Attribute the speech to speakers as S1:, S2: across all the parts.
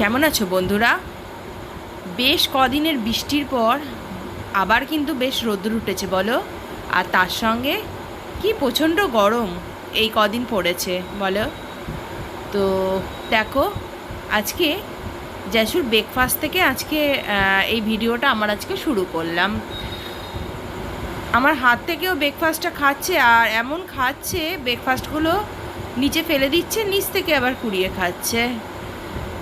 S1: কেমন আছো বন্ধুরা? বেশ কদিনের বৃষ্টির পর আবার কিন্তু বেশ রোদ্র উঠেছে, বলো? আর তার সঙ্গে কি প্রচণ্ড গরম এই কদিন পড়েছে, বলো? তো দেখো, আজকে জ্যাসুর ব্রেকফাস্ট থেকে আজকে এই ভিডিওটা আমার আজকে শুরু করলাম। আমার হাত থেকেও ব্রেকফাস্টটা খাচ্ছে আর এমন খাচ্ছে ব্রেকফাস্টগুলো নিচে ফেলে দিচ্ছে, নিচ থেকে আবার কুড়িয়ে খাচ্ছে।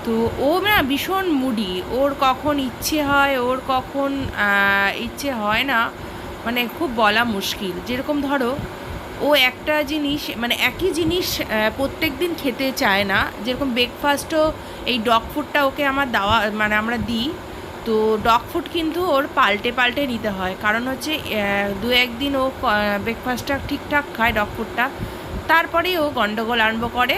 S1: তো ও না ভীষণ মুডি ওর কখন ইচ্ছে হয়, ওর কখন ইচ্ছে হয় না মানে খুব বলা মুশকিল। যেরকম ধরো, ও একটা জিনিস মানে একই জিনিস প্রত্যেক দিন খেতে চায় না। যেরকম ব্রেকফাস্টও এই ডগ ফুডটা ওকে আমার দেওয়া মানে আমরা দিই। তো ডগ ফুড কিন্তু ওর পাল্টে পাল্টে নিতে হয়। কারণ হচ্ছে দু একদিন ও ব্রেকফাস্টটা ঠিকঠাক খায় ডগ ফুডটা তারপরেই ও গন্ডগোল আরম্ভ করে।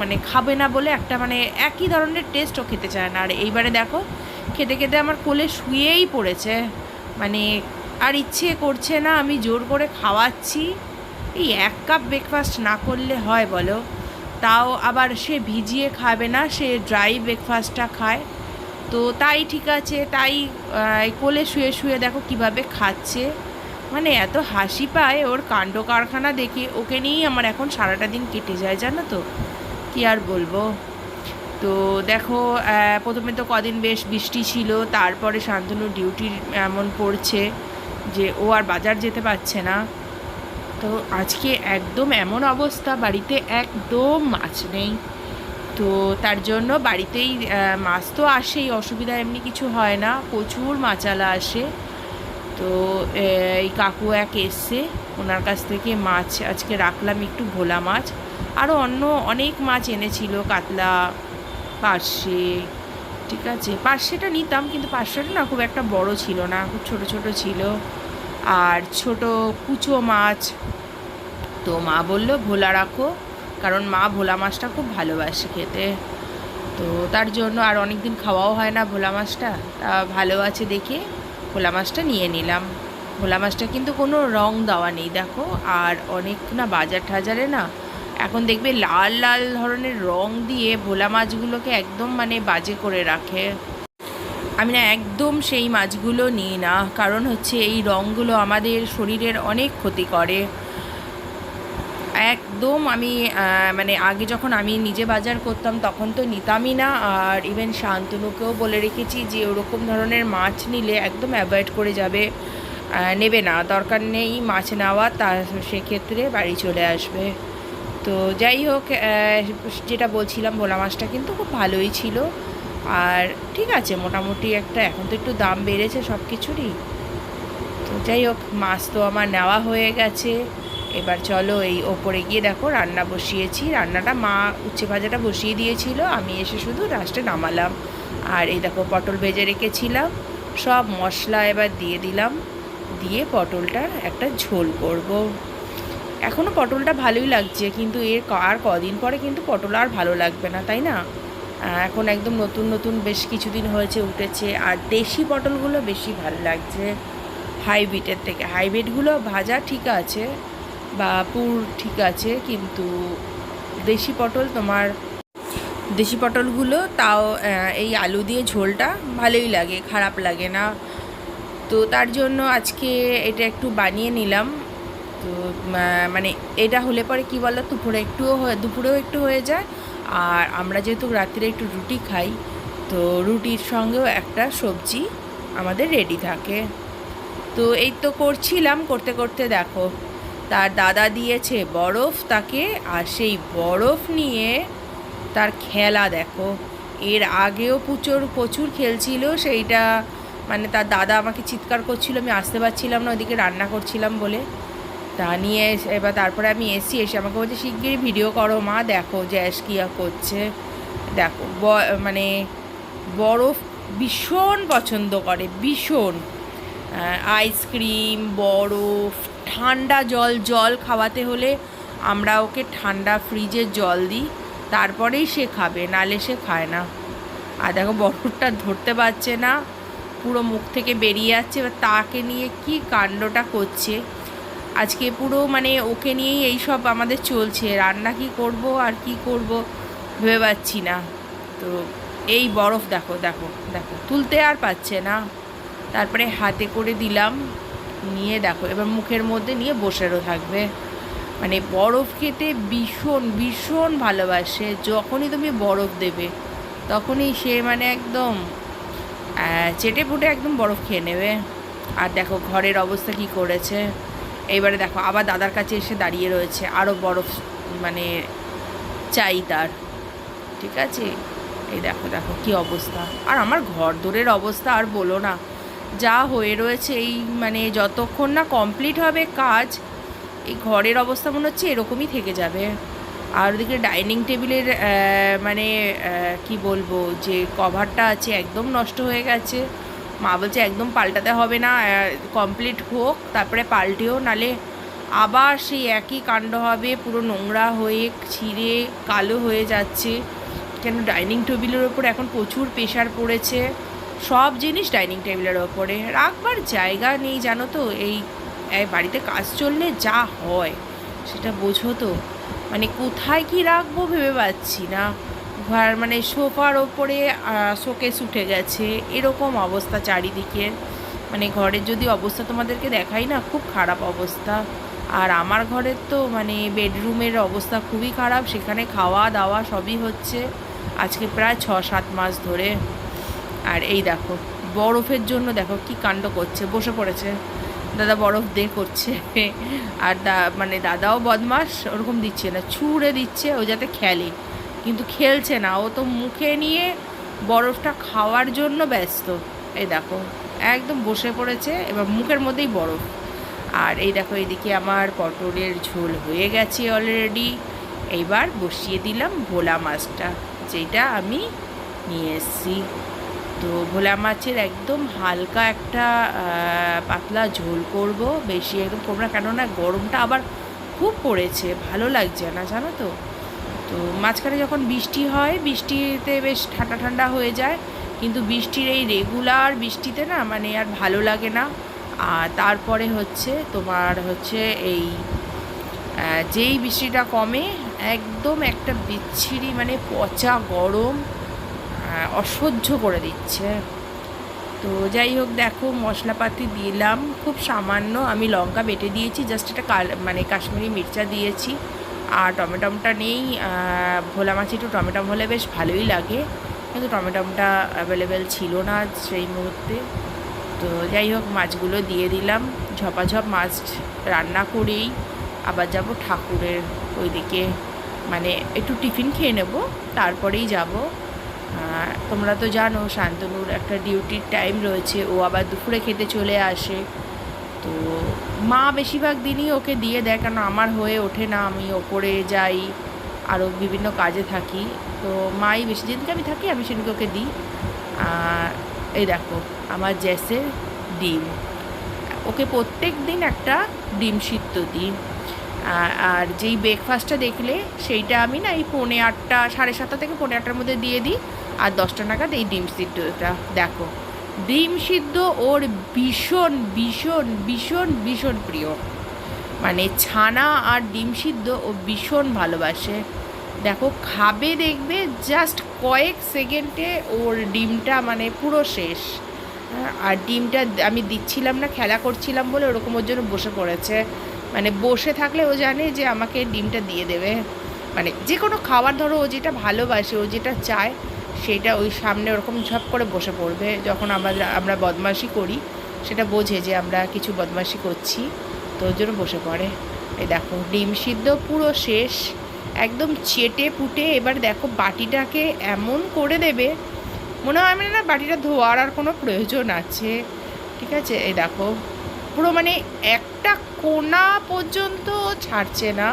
S1: মানে খাবে না বলে একটা মানে একই ধরনের টেস্টও খেতে চায় না। আর এইবারে দেখো, খেতে খেতে আমার কোলে শুয়েই পড়েছে। মানে আর ইচ্ছে করছে না, আমি জোর করে খাওয়াচ্ছি। এই এক কাপ ব্রেকফাস্ট না করলে হয় বলো? তাও আবার সে ভিজিয়ে খাবে না, সে ড্রাই ব্রেকফাস্টটা খায়। তো তাই ঠিক আছে, তাই কোলে শুয়ে শুয়ে দেখো কীভাবে খাচ্ছে। মানে এত হাসি পায় ওর কাণ্ড কারখানা দেখে। ওকে নিয়েই আমার এখন সারাটা দিন কেটে যায়, জানো তো? কি আর বলব? তো দেখো প্রথমে তো কদিন বেশ বৃষ্টি ছিল, তারপরে শান্তনু ডিউটির এমন পড়ছে যে ও আর বাজার যেতে পারছে না। তো আজকে একদম এমন অবস্থা, বাড়িতে একদম মাছ নেই। তো তার জন্য বাড়িতেই মাছ তো আসেই, অসুবিধা এমনি কিছু হয় না, প্রচুর মাচালা আসে। তো এই কাকু এক এসছে, ওনার কাছ থেকে মাছ আজকে রাখলাম, একটু ভোলা মাছ। আরও অন্য অনেক মাছ এনেছিল, কাতলা, পার্শে, ঠিক আছে। পার্শেটা নিতাম, কিন্তু পার্শেটা না খুব একটা বড় ছিল না, খুব ছোট ছোট ছিল। আর ছোট কুচো মাছ, তো মা বলল, ভোলা রাখো। কারণ মা ভোলা মাছটা খুব ভালোবাসে খেতে। তো তার জন্য আর অনেক দিন খাওয়াও হয় না ভোলা মাছটা, তা ভালো আছে দেখে। ভোলা মাছটা নিয়ে নিলাম। ভোলা মাছটা কিন্তু কোনো রং দেওয়া নেই, দেখো। আর অনেক না বাজার ঠাজারে না, এখন দেখবে লাল লাল ধরনের রং দিয়ে ভোলা মাছগুলোকে একদম মানে বাজে করে রাখে। আমি না একদম সেই মাছগুলো নিই না, কারণ হচ্ছে এই রঙগুলো আমাদের শরীরের অনেক ক্ষতি করে। একদম আমি মানে আগে যখন আমি নিজে বাজার করতাম তখন তো নিতামই না আর ইভেন শান্তনুকেও বলে রেখেছি যে ওরকম ধরনের মাছ নিলে একদম অ্যাভয়েড করে যাবে নেবে না। দরকার নেই মাছ নেওয়া, তা সেক্ষেত্রে বাড়ি চলে আসবে। তো যাই হোক যেটা বলছিলাম ভোলা মাছটা কিন্তু খুব ভালোই ছিল। আর ঠিক আছে, মোটামুটি একটা, এখন তো একটু দাম বেড়েছে সব কিছুরই তো যাই হোক, মাছ তো আমার নেওয়া হয়ে গেছে। এবার চলো এই ওপরে গিয়ে দেখো, রান্না বসিয়েছি। রান্নাটা মা উচ্ছে ভাজাটা বসিয়ে দিয়েছিল, আমি এসে শুধু লাস্টে নামালাম। আর এই দেখো, পটল ভেজে রেখেছিলাম, সব মশলা এবার দিয়ে দিলাম। দিয়ে পটলটার একটা ঝোল করব। এখনও পটলটা ভালোই লাগছে, কিন্তু এর আর কদিন পরে কিন্তু পটল আর ভালো লাগবে না, তাই না? এখন একদম নতুন নতুন বেশ কিছুদিন হয়েছে, উঠেছে। আর দেশি পটলগুলো বেশি ভালো লাগছে, হাইব্রিডের থেকে। হাইব্রিডগুলো ভাজা ঠিক আছে বা পুর ঠিক আছে, কিন্তু দেশি পটল তোমার, দেশি পটলগুলো তাও এই আলু দিয়ে ঝোলটা ভালোই লাগে, খারাপ লাগে না। তো তার জন্য আজকে এটা একটু বানিয়ে নিলাম। তো মানে এটা হলে পরে কি বলো, দুপুরে একটুও দুপুরেও একটু হয়ে যায়। আর আমরা যেহেতু রাত্রে একটু রুটি খাই, তো রুটির সঙ্গেও একটা সবজি আমাদের রেডি থাকে। তো এই তো করছিলাম, করতে করতে দেখো। তার দাদা দিয়েছে বরফ তাকে, আর সেই বরফ নিয়ে তার খেলা দেখো। এর আগেও প্রচুর প্রচুর খেলছিল, সেইটা মানে তার দাদা আমাকে চিৎকার করছিল, আমি আসতে পারছিলাম না, ওদিকে রান্না করছিলাম বলে। তা নিয়ে এবার তারপরে আমি এসি এসে আমাকে বলছে, শিগগিরই ভিডিও করো মা, দেখো অ্যাশ কিয়া করছে। দেখো, ব- মানে বরফ ভীষণ পছন্দ করে, ভীষণ। আইসক্রিম বরফ ঠান্ডা জল জল খাওয়াতে হলে আমরা ওকে ঠান্ডা ফ্রিজের জল দিই, তারপরেই সে খাবে, নালে সে খায় না। আর দেখো, বরফটা ধরতে পারছে না, পুরো মুখ থেকে বেরিয়ে যাচ্ছে, এবার তাকে নিয়ে কি কাণ্ডটা করছে? আজকে পুরো মানে ওকে নিয়েই এই সব আমাদের চলছে, রান্না কি করব আর কি করব ভেবে পাচ্ছি না। তো এই বরফ দেখো দেখো দেখো, তুলতে আর পাচ্ছে না। তারপরে হাতে করে দিলাম। নিয়ে দেখো, এবার মুখের মধ্যে নিয়ে বসেরও থাকবে। মানে বরফ খেতে ভীষণ ভীষণ ভালোবাসে। যখনই তুমি বরফ দেবে, তখনই সে মানে একদম চেটে ফুটে একদম বরফ খেয়ে নেবে। আর দেখো ঘরের অবস্থা কি করেছে। এইবারে দেখো, আবার দাদার কাছে এসে দাঁড়িয়ে রয়েছে। আরও বরফ মানে চাই তার। ঠিক আছে? এই দেখো দেখো কি অবস্থা। আর আমার ঘর দূরের অবস্থা আর বলো না। যা হয়ে রয়েছে, এই মানে যতক্ষণ না কমপ্লিট হবে কাজ, এই ঘরের অবস্থা মনে হচ্ছে এরকমই থেকে যাবে। আর ওদিকে ডাইনিং টেবিলের মানে কি বলব, যে কভারটা আছে একদম নষ্ট হয়ে গেছে। মা বলছে একদম পাল্টাতে হবে না কমপ্লিট হোক, তারপরে পাল্টেও, নালে আবার সেই একই কাণ্ড হবে, পুরো নোংরা হয়ে, ছিঁড়ে, কালো হয়ে যাচ্ছে। কেন ডাইনিং টেবিলের ওপর এখন প্রচুর প্রেশার পড়েছে। সব জিনিস ডাইনিং টেবিলের ওপরে। রাখবার জায়গা নেই, জানো তো, এই বাড়িতে কাজ চললে যা হয়, সেটা বোঝো তো। মানে কোথায় কি রাখব ভেবে পাচ্ছি না। ঘর মানে সোফার ওপরে শোকেস উঠে গেছে, এরকম অবস্থা চারিদিকে। মানে ঘরের যদি অবস্থা তোমাদেরকে দেখাই না, খুব খারাপ অবস্থা। আর আমার ঘরের তো মানে বেডরুমের অবস্থা খুবই খারাপ, সেখানে খাওয়া দাওয়া সবই হচ্ছে, আজকে প্রায় ছ সাত মাস ধরে। আর এই দেখো, বরফের জন্য দেখো কি কাণ্ড করছে, বসে পড়েছে। দাদা বরফ দে করছে। আর দা মানে দাদাও বদমাস ওরকম দিচ্ছে না, ছুঁড়ে দিচ্ছে, ও যাতে খেলে। কিন্তু খেলছে না, ও তো মুখে নিয়ে বরফটা খাওয়ার জন্য ব্যস্ত। এই দেখো, একদম বসে পড়েছে, এবার মুখের মধ্যেই বরফ। আর এই দেখো, এদিকে আমার পটলের ঝোল হয়ে গেছে অলরেডি এইবার বসিয়ে দিলাম ভোলা মাছটা, যেটা আমি নিয়ে এসেছি। তো ভোলা মাছের একদম হালকা একটা পাতলা ঝোল করব, বেশি একদম করব না, কেননা গরমটা আবার খুব পড়েছে, ভালো লাগছে না, জানো তো? তো মাঝখানে যখন বৃষ্টি হয়, বৃষ্টিতে বেশ ঠান্ডা ঠান্ডা হয়ে যায়, কিন্তু বৃষ্টির এই রেগুলার বৃষ্টিতে না মানে আর ভালো লাগে না। আর তারপরে হচ্ছে তোমার হচ্ছে এই যেই বৃষ্টিটা কমে, একদম একটা বিচ্ছিরি মানে পচা গরম অসহ্য করে দিচ্ছে। তো যাই হোক, দেখো, মশলাপাতি দিলাম। খুব সামান্য আমি লঙ্কা বেটে দিয়েছি জাস্ট এটা মানে কাশ্মীরি মির্চা দিয়েছি। আর টমেটোমটা নেই। ভোলা মাছ একটু টমেটো হলে বেশ ভালোই লাগে। কিন্তু টমেটোমটা অ্যাভেলেবেল ছিল না সেই মুহূর্তে। তো যাই হোক, মাছগুলো দিয়ে দিলাম। ঝপাঝপ মাছ রান্না করেই আবার যাব ঠাকুরের ওইদিকে। মানে একটু টিফিন খেয়ে নেব, তারপরেই যাব। তোমরা তো জানো, শান্তনুর একটা ডিউটির টাইম রয়েছে, ও আবার দুপুরে খেতে চলে আসে। তো মা বেশিরভাগ দিনই ওকে দিয়ে দেয়, কেন আমার হয়ে ওঠে না, আমি ওপরে যাই আরও বিভিন্ন কাজে থাকি। তো মাই বেশি দিনকে আমি থাকি, আমি সেদিনকে ওকে দিই। এই দেখো, আমার জ্যাসের ডিম। ওকে প্রত্যেক দিন একটা ডিম সিদ্ধ দিই। আর যেই ব্রেকফাস্টটা দেখলে, সেইটা আমি না এই পৌনে আটটা, সাড়ে সাতটা থেকে পৌনে আটটার মধ্যে দিয়ে দিই। আর দশটা নাগাদ এই ডিম সিদ্ধটা দেখো। ডিম সিদ্ধ ওর ভীষণ ভীষণ ভীষণ ভীষণ প্রিয়। মানে ছানা আর ডিম সিদ্ধ ও ভীষণ ভালোবাসে। দেখো খাবে দেখবে জাস্ট কয়েক সেকেন্ডে ওর ডিমটা মানে পুরো শেষ। হ্যাঁ, আর ডিমটা আমি দিচ্ছিলাম না খেলা করছিলাম বলে ওরকম ওর জন্য বসে পড়েছে। মানে বসে থাকলে ও জানে যে আমাকে ডিমটা দিয়ে দেবে। মানে যে কোনো খাবার ধরো ও যেটা ভালোবাসে ও যেটা চায় সেটা ওই সামনে ওরকম ঝপ করে বসে পড়বে। যখন আমরা আমরা বদমাশি করি, সেটা বোঝে যে আমরা কিছু বদমাশি করছি, তো ওর জন্য বসে পড়ে। এই দেখো, ডিম সিদ্ধ পুরো শেষ। একদম চেটে পুটে এবার দেখো বাটিটাকে এমন করে দেবে, মনে হয় মানে না বাটিটা ধোয়ার আর কোনো প্রয়োজন আছে। ঠিক আছে? এই দেখো, পুরো মানে একটা কোনা পর্যন্ত ছাড়ছে না।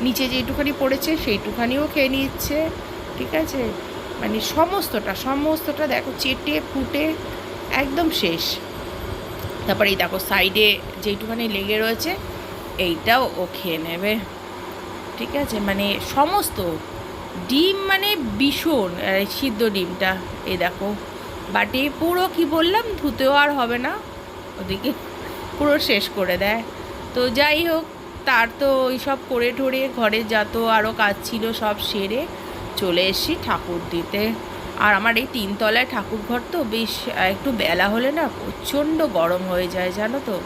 S1: নিচে যেটুখানি পড়েছে, সেইটুখানিও খেয়ে নিচ্ছে। ঠিক আছে? মানে সমস্তটা সমস্তটা দেখো চেটে, ফুটে একদম শেষ। তারপরে এই দেখো সাইডে যেইটুখানি লেগে রয়েছে, এইটাও ও খেয়ে নেবে। ঠিক আছে? মানে সমস্ত ডিম মানে ভীষণ সিদ্ধ ডিমটা, এই দেখো। বাটে পুরো কি বললাম? ধুতেও আর হবে না। ওদিকে পুরো শেষ করে দেয়। তো যাই হোক, তার তো ওই সব করে ঠরে ঘরে যত আরও কাজ ছিল সব সেরে চলে এসেছি ঠাকুর দিতে। আর আমার এই তিনতলায় ঠাকুর ঘর তো বেশ একটু বেলা হলে না প্রচণ্ড গরম হয়ে যায় জানো তো।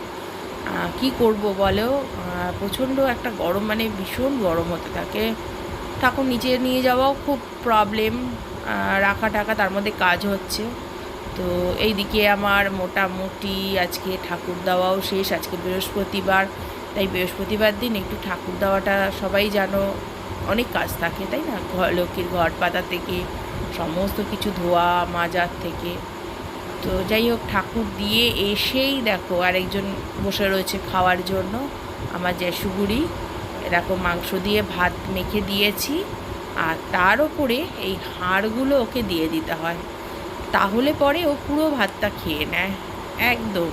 S1: কি করব বলো? আহ, প্রচণ্ড একটা গরম মানে ভীষণ গরম হতে থাকে। ঠাকুর নিচে নিয়ে যাওয়াও খুব প্রবলেম রাখা টাকা তার মধ্যে কাজ হচ্ছে। তো এইদিকে আমার মোটামুটি আজকে ঠাকুর দেওয়াও শেষ আজকে বৃহস্পতিবার। তাই বৃহস্পতিবার দিন একটু ঠাকুর দেওয়াটা সবাই জানো অনেক কাজ থাকে, তাই না? ঘর, লক্ষ্মীর ঘর, পাতা থেকে, সমস্ত কিছু ধোয়া, মাজার থেকে। তো যাই হোক, ঠাকুর দিয়ে এসেই দেখো আরেকজন বসে রয়েছে খাওয়ার জন্য, আমার জ্যাসুগুড়ি এরকম মাংস দিয়ে ভাত মেখে দিয়েছি আর তার ওপরে এই হাড়গুলো ওকে দিয়ে দিতে হয়। তাহলে পরে ও পুরো ভাতটা খেয়ে নেয়, একদম।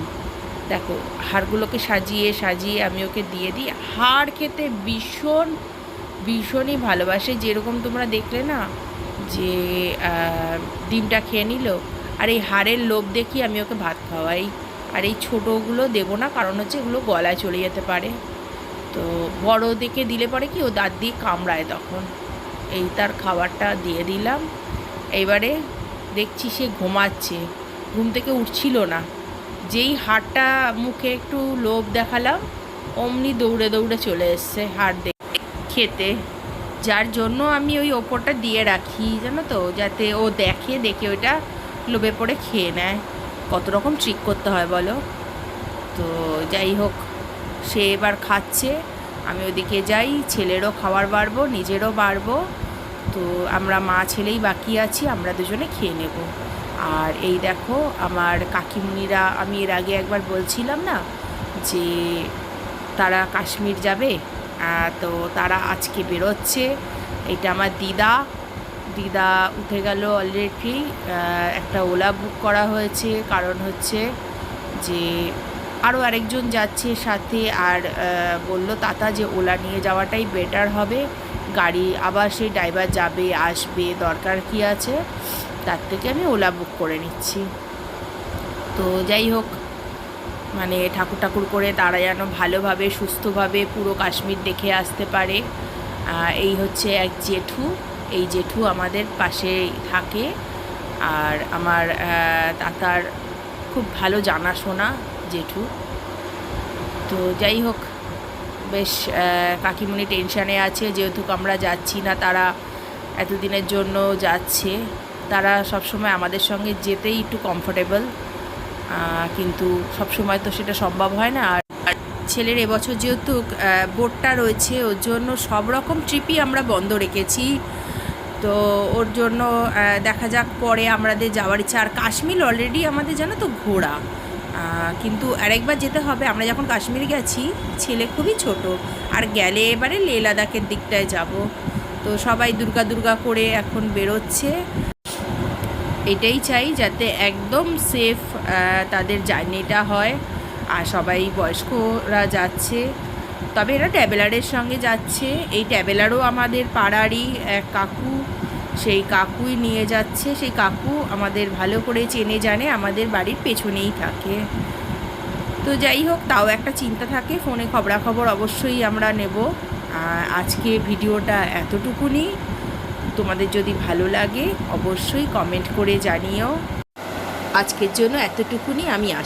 S1: দেখো, হাড়গুলোকে সাজিয়ে সাজিয়ে আমি ওকে দিয়ে দিই। হাড় খেতে ভীষণ ভীষণই ভালোবাসে। যেরকম তোমরা দেখলে না, যে ডিমটা খেয়ে নিল, আর এই হাড়ের লোভ দেখি আমি ওকে ভাত খাওয়াই। আর এই ছোটোগুলো দেবো না, কারণ হচ্ছে এগুলো গলায় চলে যেতে পারে। তো বড় দেখে দিলে পরে কি, ও দাঁত দিয়ে কামড়ায় তখন। এই তার খাবারটা দিয়ে দিলাম। এইবারে দেখছি সে ঘুমাচ্ছে। ঘুম থেকে উঠছিল না। যেই হাড়টা মুখে একটু লোভ দেখালাম, অমনি দৌড়ে দৌড়ে চলে এসছে হাড় খেতে। যার জন্য আমি ওই ওপরটা দিয়ে রাখি, জানো তো? যাতে ও দেখে দেখে ওইটা লোভে পড়ে খেয়ে নেয়। কত রকম ট্রিক করতে হয় বলো? তো যাই হোক, সে এবার খাচ্ছে। আমি ওদিকে যাই, ছেলেরও খাবার বাড়বো, নিজেরও বাড়বো। তো আমরা মা ছেলেই বাকি আছি, আমরা দুজনে খেয়ে নেব। আর এই দেখো, আমার কাকিমুনিরা, আমি এর আগে একবার বলছিলাম না যে, তারা কাশ্মীর যাবে? তো তারা আজকে বেরোচ্ছে। এটা আমার দিদা। দিদা উঠে গেল অলরেডি একটা ওলা বুক করা হয়েছে। কারণ হচ্ছে যে আরও আরেকজন যাচ্ছে সাথে আর বলল, তাতা, যে ওলা নিয়ে যাওয়াটাই বেটার হবে। গাড়ি আবার সেই ড্রাইভার যাবে, আসবে, দরকার কি আছে? তার থেকে আমি ওলা বুক করে নিচ্ছি। তো যাই হোক মানে ঠাকুর ঠাকুর করে তারা যেন ভালোভাবে, সুস্থভাবে পুরো কাশ্মীর দেখে আসতে পারে। এই হচ্ছে এক জেঠু। এই জেঠু আমাদের পাশে থাকে। আর আমার তাতার খুব ভালো জানাশোনা জেঠু। তো যাই হোক, বেশ কাকিমুনি টেনশানে আছে। যেহেতু আমরা যাচ্ছি না, তারা এতদিনের জন্য যাচ্ছে। তারা সবসময় আমাদের সঙ্গে যেতেই একটু কমফোর্টেবল কিন্তু সবসময় তো সেটা সম্ভব হয় না। আর ছেলের এবছর যেহেতু বোর্ডটা রয়েছে, ওর জন্য সব রকম ট্রিপই আমরা বন্ধ রেখেছি। তো ওর জন্য দেখা যাক পরে আমাদের যাওয়ার ইচ্ছা। আর কাশ্মীর অলরেডি আমাদের জানো তো ঘোরা। কিন্তু আরেকবার যেতে হবে। আমরা যখন কাশ্মীর গেছি, ছেলে খুবই ছোট। আর গেলে এবারে লে লাদাখের দিকটায় যাব। তো সবাই দুর্গা দুর্গা করে এখন বেরোচ্ছে। এটাই চাই যাতে একদম সেফ তাদের জার্নিটা হয় আর সবাই বয়স্করা যাচ্ছে। তবে এরা ট্যাবেলারের সঙ্গে যাচ্ছে। এই ট্যাবেলারও আমাদের পাড়ারই এক কাকু। সেই কাকুই নিয়ে যাচ্ছে। সেই কাকু আমাদের ভালো করে চেনে, জানে, আমাদের বাড়ির পেছনেই থাকে। তো যাই হোক, তাও একটা চিন্তা থাকে। ফোনে খবরাখবর অবশ্যই আমরা নেব। আজকে ভিডিওটা এতটুকুনি। তোমাদের যদি ভালো লাগে অবশ্যই কমেন্ট করে জানিও। আজকের জন্য এতটুকুনি আমি আস